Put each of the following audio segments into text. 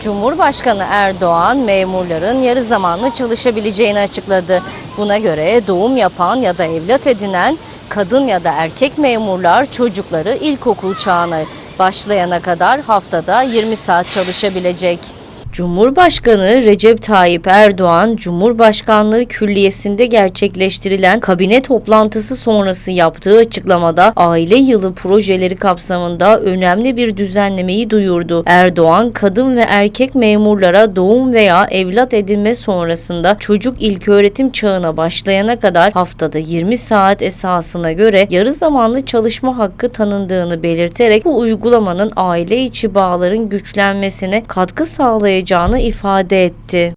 Cumhurbaşkanı Erdoğan memurların yarı zamanlı çalışabileceğini açıkladı. Buna göre doğum yapan ya da evlat edinen kadın ya da erkek memurlar çocukları ilkokul çağına başlayana kadar haftada 20 saat çalışabilecek. Cumhurbaşkanı Recep Tayyip Erdoğan, Cumhurbaşkanlığı Külliyesi'nde gerçekleştirilen kabine toplantısı sonrası yaptığı açıklamada aile yılı projeleri kapsamında önemli bir düzenlemeyi duyurdu. Erdoğan, kadın ve erkek memurlara doğum veya evlat edinme sonrasında çocuk ilköğretim çağına başlayana kadar haftada 20 saat esasına göre yarı zamanlı çalışma hakkı tanındığını belirterek bu uygulamanın aile içi bağların güçlenmesine katkı sağlayacağını ifade etti.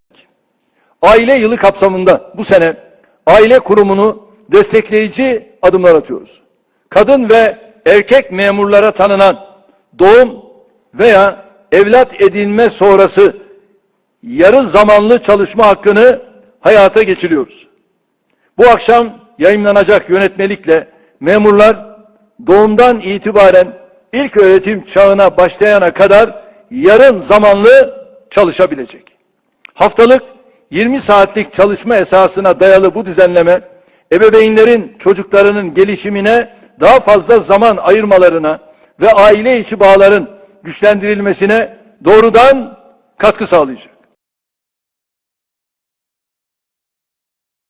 Aile yılı kapsamında bu sene aile kurumunu destekleyici adımlar atıyoruz. Kadın ve erkek memurlara tanınan doğum veya evlat edinme sonrası yarı zamanlı çalışma hakkını hayata geçiriyoruz. Bu akşam yayınlanacak yönetmelikle memurlar doğumdan itibaren ilk öğretim çağına başlayana kadar yarım zamanlı çalışabilecek. Haftalık 20 saatlik çalışma esasına dayalı bu düzenleme ebeveynlerin çocuklarının gelişimine daha fazla zaman ayırmalarına ve aile içi bağların güçlendirilmesine doğrudan katkı sağlayacak.